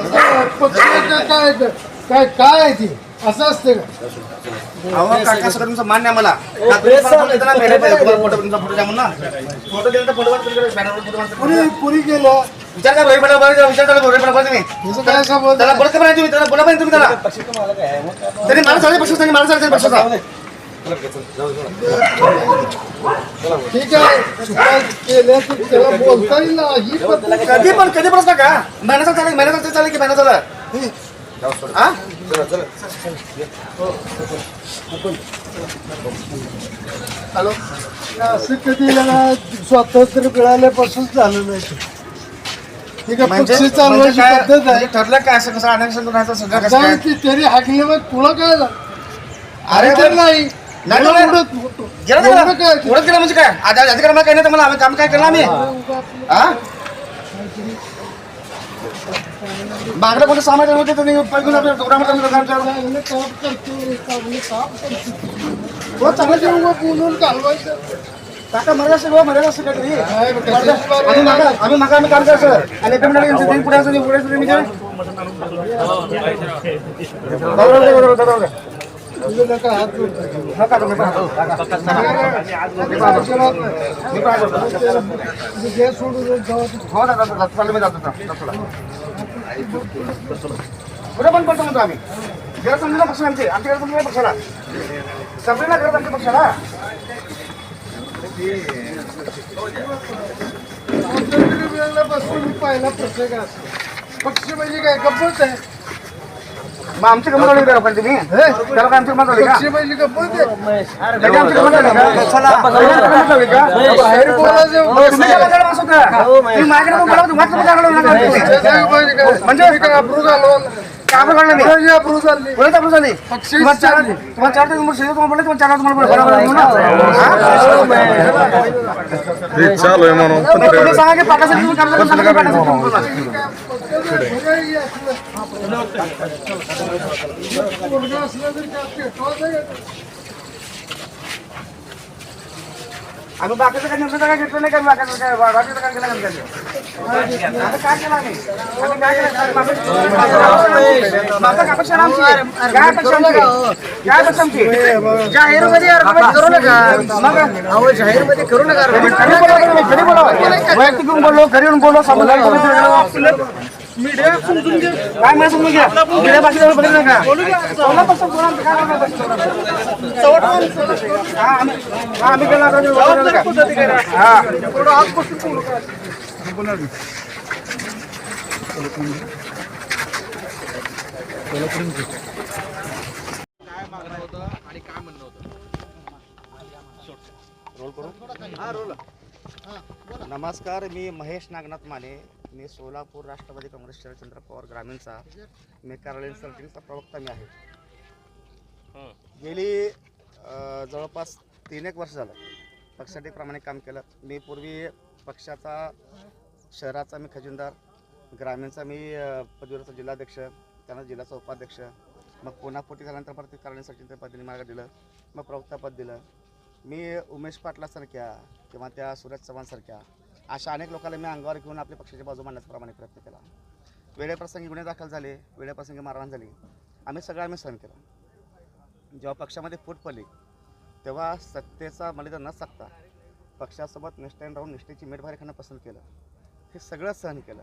काय काय काय आहे ती असं असते का अहो काका सगळं तुमचं मान्य आहे मला. का तुम्ही मला फोटो देता ना, मेले पाहिजे. तुम्हाला फोटो तुमचा फोटो द्या म्हणून. ना फोटो दिला तर फोटो बॅनरवर फोटो मारतो. पुरी पुरी गेलं. विचार करा रोहित पटेल बरोबर विचार करा रोहित पटेल बरोबर तुम्ही तुझं काय त्याला बोलत का नाही तुम्ही त्याला बोला पाहिजे तुम्ही त्याला. तरी मला पक्षाचा त्यांनी मला चालते पक्षाचा ठीक आहे. चुका केल्या तर त्याला बोलता येईल ना ही पद्धत कधी पण कधी पण का महिन्याचा चालेल महिन्याचा चालेल की महिना झाला हा? हॅलो. असं कधी स्वातंत्र्य मिळाल्यापासून झालं नाही. ते. ठीक आहे म्हणजे म्हणजे म्हणजे ठरलं काय? असं कसं अनेक सगळं कसं तरी हाकली मग तुला काय अरे तर नाही. नाही, एवढं नाही. होतो. गेलं एवढं ना काय ते? उडत गेलं म्हणजे काय आज अधिकार काय नाही तर मला आम्ही काम काय केलं आम्ही हा मागलं कोणी सामान होते तुम्ही पैकून आपल्या ठेवलं. चांगलं काम करतो. हो, चांगलं घालवायचं काका मला असं गं, मला असं काहीतरी. काय बघ, आम्ही मागा आम्ही मागा आम्ही काम करायचं आणि यांची, पुढे असं पुढे असं मी काय? नाही. सोडून देत जाऊ. कुठे पण करतो म्हणतो आम्ही घरात समजा पक्ष आमचे आमच्या घरात समजा पक्षाला सगळ्यांना घरात आमच्या पक्षाला स्वातंत्र्य मिळाल्यापासून पहिला प्रसंग पक्ष म्हणजे काय गप्पच आहे मग आमची गमत आली का पण तुम्ही? त्याला काय आमची गमत आली का? म्हणजे त्याची आमची गमत आली का? त्याची गंमत आली का? तुम्ही माझ्याकडे पण नका तुम्ही. काढलं नाही? झाली. कोणाचं आपण झाली? पक्षी तुम्हाला चार तुम्हाला चार तुम्हाला शेजारी तुम्हाला बोलले, तुम्हाला चार तुम्हाला बोलले. बरोबर आहे म्हणून ना? हे चालू आहे म्हणून. हा? तुम्ही सांगा की पाटासाठी तुम्ही काम करता, सांगा की पाटासाठी तुम्ही बोला. पोरगं असलं तरी काय पेटवायचं आहे का? आम्ही बाकीचं काय न्यूजचं काय घेतलं नाही का बाकीचं काय बाकीचं काय केलं नाही का? आम्ही काय केलं आम्ही? आम्ही काय केलं? बापा- बापा अपेक्षा आहे आमची. काय अपेक्षा आमची? काय अपेक्षा आमची? जाहीरमध्ये अर्पण करू नका मग अहो जाहीरमध्ये करू नका घरी. वैयक्तिक बोललो घरी बोललो बोललो. मीडिया समजून घे. काय मला समजून घ्या मीडिया बाकी बोलू नका बोला फक्त बोला, आमचं काय. हा, आम्ही हा, आम्ही केलं आता बोलू नका. हा नमस्कार मी महेश नागनाथ माने मी सोलापूर राष्ट्रवादी काँग्रेस शरदचंद्र पवार ग्रामीणचा मी कार्यालयीन संघटनेचा प्रवक्ता मी आहे. गेली अ, जवळपास तीन एक वर्ष झालं. पक्षासाठी प्रामाणिक काम केलं. मी पूर्वी पक्षाचा शहराचा मी खजिनदार ग्रामीणचा मी अ, पदवीचा जिल्हाध्यक्ष त्यानंतर जिल्ह्याचा उपाध्यक्ष मग पुन्हा पोटी झाल्यानंतर परत कार्यालयीन संघटनेच्या पदवीने मला दिलं मग प्रवक्तापद दिलं. मी उमेश पाटलासारख्या किंवा त्या सुरेश चव्हाणसारख्या अशा अनेक लोकांना मी अंगावर घेऊन आपल्या पक्षाची बाजू मांडण्याचा प्रमाणे प्रयत्न केला. वेळेप्रसंगी गुन्हे दाखल झाले वेळेप्रसंगी मारहाण झाली. आम्ही सगळं आम्ही सहन केलं. जेव्हा पक्षामध्ये फूट पडली तेव्हा सत्तेचा मलिदा न सांगता पक्षासोबत निष्ठेने राहून निष्ठेची मेटभारी खाणं पसंत केलं. हे सगळं सहन केलं.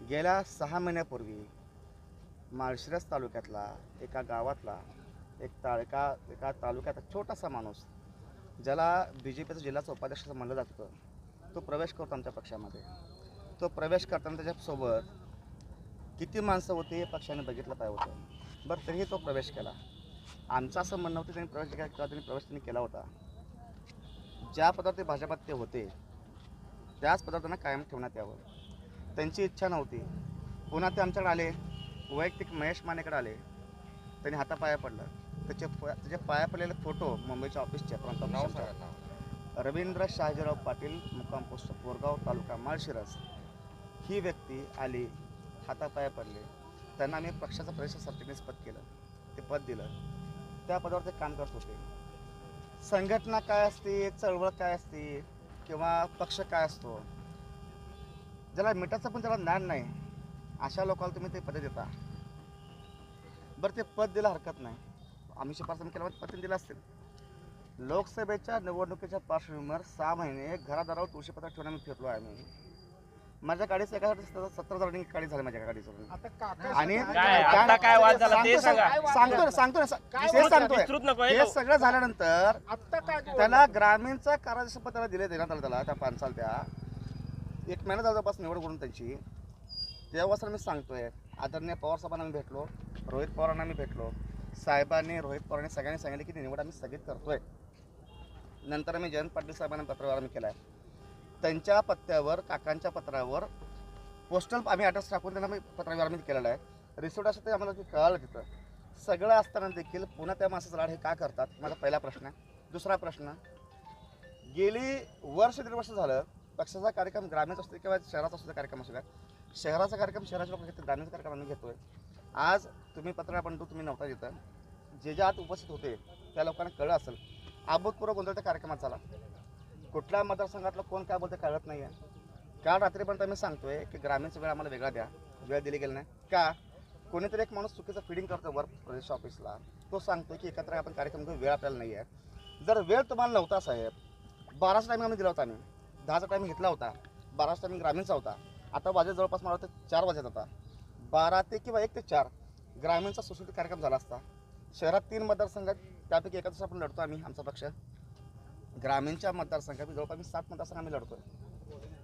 गेल्या सहा महिन्यापूर्वी माळशिरस तालुक्यातला एका गावातला एक ताळका एका तालुक्यात छोटासा माणूस ज्याला बी जे पीचं जिल्ह्याचं उपाध्यक्ष म्हणलं जात होतं तो प्रवेश करतो आमच्या पक्षामध्ये. तो प्रवेश करताना त्याच्यासोबत किती माणसं होती हे पक्षाने बघितलं पाहिजे होतं. बरं तरीही तो प्रवेश केला. आमचं असं म्हणणं होतं त्यांनी प्रवेश केला किंवा त्यांनी प्रवेश त्यांनी केला होता. ज्या पदार्थ भाजपात ते होते त्याच पदार्थांना कायम ठेवण्यात यावं. त्यांची इच्छा नव्हती. पुन्हा ते आमच्याकडे आले. वैयक्तिक महेश मानेकडे आले. त्यांनी हातापाया पडलं. त्याचे त्याचे पाया पडलेले फोटो मुंबईच्या ऑफिसचे प्रांत रवींद्र शहाजीराव पाटील मुक्काम पोस्ट बोरगाव तालुका माळशिरस. ही व्यक्ती आली हातापाया पडले. त्यांना आम्ही पक्षाचं प्रदेश सरचिटणीस पद केलं. ते पद दिलं. त्या पदावर ते काम करत होते. संघटना काय असते चळवळ काय असते किंवा पक्ष काय असतो ज्याला मिठाचं पण त्याला ज्ञान नाही अशा लोकांना तुम्ही ते पद देता. बरं ते पद दिलं हरकत नाही. आम्ही शिफारस केल्यावर पद दिलं असतील. लोकसभेच्या निवडणुकीच्या पार्श्वभूमीवर सहा महिने घरादारावर तुळशीपत्र ठेवून आम्ही फिरलो आहे आम्ही माझ्या गाडीचं एका सत्तर हजार रनिंग गाडी झाली माझ्या गाडीचं. आता काका आणि काय आता काय वाद झाला ते सांगा. सांगतो ना सांगतो ना वाद सांगतोय हे सगळं झाल्यानंतर काय त्याला ग्रामीणचा कार्याध्यक्ष त्याला दिले देण्यात आलं त्याला त्या पानसाल त्या. एक महिना जवळपास निवड करून त्यांची. तेव्हापासून मी सांगतोय आदरणीय पवार साहेबांना मी भेटलो रोहित पवारांना मी भेटलो. साहेबांनी रोहित पवारांनी सगळ्यांनी सांगितलं की ती निवड आम्ही स्थगित करतोय. नंतर मी जयंत पाटील साहेबांना पत्रव्यवहार केला आहे त्यांच्या पत्त्यावर काकांच्या पत्रावर पोस्टल आम्ही ॲड्रेस टाकून त्यांना मी पत्रव्यवहार मी केलेला आहे. रिसोर्ट असं ते आम्हाला ते कळालं तिथं सगळं असताना देखील पुन्हा त्या माणसाचं लाड हे का करतात? माझा पहिला प्रश्न आहे. दुसरा प्रश्न गेली वर्ष दीड वर्ष झालं पक्षाचा कार्यक्रम ग्रामीण असतो किंवा शहराचा असतो कार्यक्रम असू द्या शहराचा कार्यक्रम शहराचे लोक ग्रामीण कार्यक्रम आम्ही घेतोय. आज तुम्ही पत्र तू तुम्ही नव्हता तिथं जे ज्या आत उपस्थित होते त्या लोकांना कळलं असेल. अभूतपूर्व गोंधळ त्या कार्यक्रमात झाला कुठल्या मतदारसंघातलं कोण काय बोलतं कळत नाही आहे काल रात्रीपर्यंत आम्ही सांगतोय की ग्रामीणचा वेळ आम्हाला वेगळा द्या. वेळ दिली गेली नाही. का? कोणीतरी एक माणूस चुकीचं फिडिंग करतो वर प्रदेश ऑफिसला तो सांगतो की एकत्र आपण कार्यक्रम घेऊ वेळ आपल्याला नाही आहे जर वेळ तुम्हाला नव्हता साहेब बाराचा टायमिंग आम्ही दिला होता आम्ही. दहाचा टायमिंग घेतला होता. बाराचा टायमिंग ग्रामीणचा होता. आता वाजे जवळपास मला वाटतं चार वाजत होता बारा ते किंवा एक ते चार ग्रामीणचा सुसूट कार्यक्रम झाला असता. शहरात तीन मतदारसंघ आहेत त्यापैकी एका आपण लढतो आम्ही आमचा पक्ष. ग्रामीणच्या मतदारसंघात जवळपास आम्ही सात मतदारसंघ आम्ही लढतोय.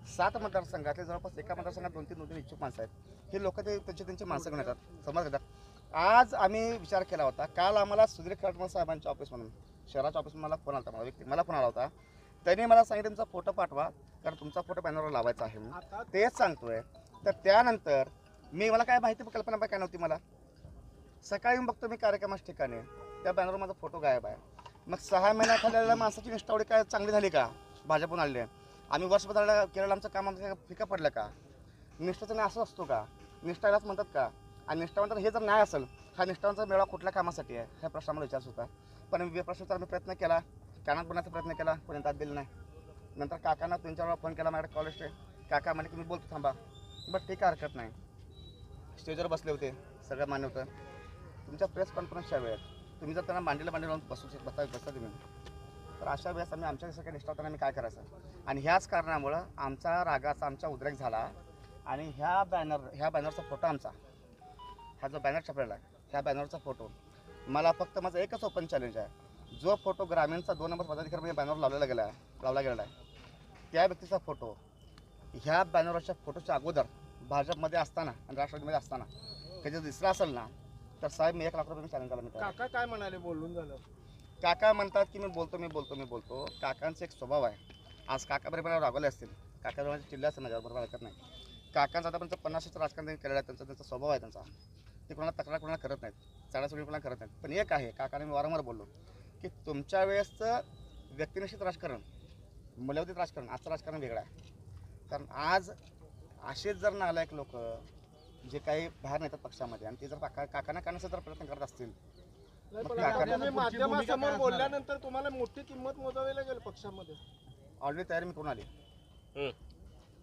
सात मतदारसंघातले जवळपास एका मतदारसंघात दोन तीन दोन तीन इच्छुक माणसं आहेत. हे लोक ते त्यांची त्यांची माणसं घेऊन येतात समज घेतात आज आम्ही विचार केला होता काल आम्हाला सुधीर खडमल साहेबांच्या ऑफिस म्हणून शहराच्या ऑफिस मला फोन आला होता मला व्यक्ती मला फोन आला होता. त्यांनी मला सांगितलं तुमचा फोटो पाठवा कारण तुमचा फोटो बॅनरवर लावायचा आहे म्हणून. तेच सांगतोय. तर त्यानंतर मी मला काय माहिती कल्पना काय नव्हती मला. सकाळी येऊन बघतो मी कार्यक्रमाच्या ठिकाणी. त्या बॅनरवर माझा फोटो गायब आहे. मग सहा महिन्याखाली माणसाची निष्ठावडी काय चांगली झाली का? भाजपून आलेली आहे आम्ही वर्षभराला केलेलं आमचं काम आमचं फिका पडलं का? निष्ठाचं न्याय असं असतो का? निष्ठालाच म्हणतात का? आणि निष्ठावंत हे जर न्याय असेल हा निष्ठावंचा मेळा कुठल्या कामासाठी आहे? ह्या प्रश्न मला विचारत होता पण मी प्रश्नाचा आम्ही प्रयत्न केला. कानात बोलण्याचा प्रयत्न केला पण दाद दिलं नाही. नंतर काकांना तीन चार वेळा फोन केला माझ्याकडे कॉलेजचे काका म्हणे की मी बोलतो थांबा. बट ठीक आहे हरकत नाही. स्टेजवर बसले होते. सगळं मान्य होतं. तुमच्या प्रेस कॉन्फरन्सच्या वेळेत तुम्ही जर त्यांना मांडीला मांडी लावून बसू शक- बसा बसता तुम्ही. तर अशा वेळेस आम्ही आमच्या सगळ्या निष्ठावताना आम्ही काय करायचं? आणि ह्याच कारणामुळं आमचा रागाचा आमचा उद्रेक झाला आणि ह्या बॅनर ह्या बॅनरचा फोटो आमचा. हा जो बॅनर छापलेला आहे ह्या बॅनरचा फोटो मला फक्त माझं एकच ओपन चॅलेंज आहे. जो फोटो ग्रामीणचा दोन नंबर पदाधिकारी बॅनर लावलेला गेला आहे लावला गेलेला आहे त्या व्यक्तीचा फोटो ह्या बॅनरच्या फोटोच्या अगोदर भाजपमध्ये असताना आणि राष्ट्रवादीमध्ये असताना त्याचा दिसला असेल ना तर साहेब मी एक लाख रुपये चॅलेंज केला मी. काका काय म्हणाले? बोलून झालं. काका म्हणतात की मी बोलतो मी बोलतो मी बोलतो. काकांचा एक स्वभाव आहे. आज काका बरोबर रागवले असतील. काका माझे चिल्ले असतील माझ्यावर बरोबर ऐकत नाही. काकांचा आतापर्यंत पन्नासचं राजकारण त्यांनी केलेलं आहे. त्यांचा त्यांचा स्वभाव आहे त्यांचा. ते कोणाला तक्रार कोणाला करत नाहीत. चढाचढी कोणाला करत नाहीत. पण एक आहे काकाने मी वारंवार बोललो की तुमच्या वेळेसचं व्यक्तिनिश्चित राजकारण मूल्यवधित राजकारण आजचं राजकारण वेगळं आहे. कारण आज असेच जर नालायक लोक जे काही बाहेर नेतात पक्षामध्ये आणि ते जर काका काकांना करण्याचा जर प्रयत्न करत असतील नाही, मग पण काका- आता तुम्ही माध्यमासमोर बोलल्यानंतर तुम्हाला मोठी किंमत मोजावी लागेल पक्षामध्ये. ऑलरेडी तयारी मी करून आली. हम्म.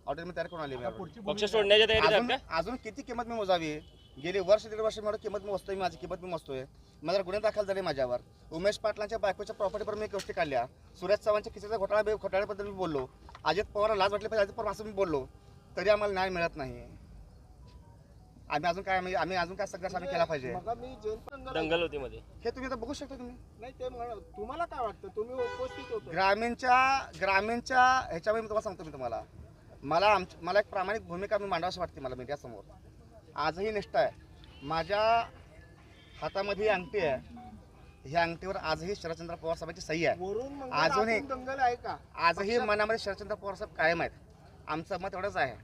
ऑलरेडी मी तयारी करून आली मी already. पक्ष सोडण्याच्या तयारीत अजून आहात का? अजून किती किंमत मी मोजावी? गेली वर्ष दीड वर्ष मी किंमत मी मोजतोय माझी किंमत मी मोजतोय. माझ्यावर गुन्हे दाखल झाले माझ्यावर उमेश पाटलांच्या बायकोच्या प्रॉपर्टीवर मी गोष्टी काढल्या. सुरेश चव्हाणच्या खिचेचा घोटाळा घोटाळ्याबद्दल मी बोललो. अजित पवार लाज वाटली पाहिजे अजित पवार असं मी बोललो. तरी आम्हाला न्याय मिळत नाही. आम्ही अजून काय आम्ही आम्ही अजून काय संघर्ष आम्ही केला पाहिजे. मग मी जैन पण दंगल होती. मध्ये हे तुम्ही बघू शकता तुम्ही. नाही ते म्हण- तुम्हाला काय वाटतं? तुम्ही उपस्थित होतो. ग्रामीणच्या ग्रामीणच्या ह्याच्यामध्ये मी तुम्हाला सांगतो मी तुम्हाला. मला आम मला एक प्रामाणिक भूमिका मी मांडावीशी वाटते मला मीडियासमोर. आजही निष्ठा आहे. माझ्या हातामध्ये ही अंगठी आहे. ह्या अंगठीवर आजही शरदचंद्र पवार साहेबांची सही आहे. वरून अजूनही- आतून दंगल आहे का? आजही मनामध्ये शरदचंद्र पवार साहेब कायम आहेत. आमचं मत एवढंच आहे.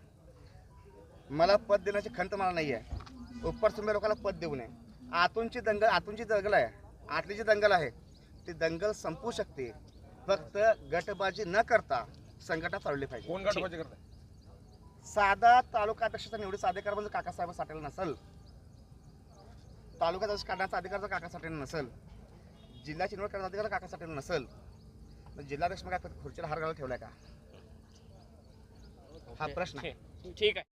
मला पद देण्याची खंत मला नाही आहे उपरसुंबे लोकांना पद देऊ नये. आतूनची दंगल आतूनची दंगल आहे. आतली जी दंगल आहे ती दंगल संपू शकते. फक्त गटबाजी न करता संघटना चालवली पाहिजे. कोण गटबाजी करताय? साधा तालुका अध्यक्षाचा निवडीचा अधिकार म्हणजे काकासाहेब साठेला नसल. तालुका अध्यक्ष काढण्याचा अधिकार जर काका साठेला नसल. जिल्ह्याची निवड करण्याचा अधिकार काका साठेला नसल. तर जिल्हाध्यक्ष मग काय खुर्चीला हार घालून ठेवलाय का? हा प्रश्न आहे. ठीक आहे.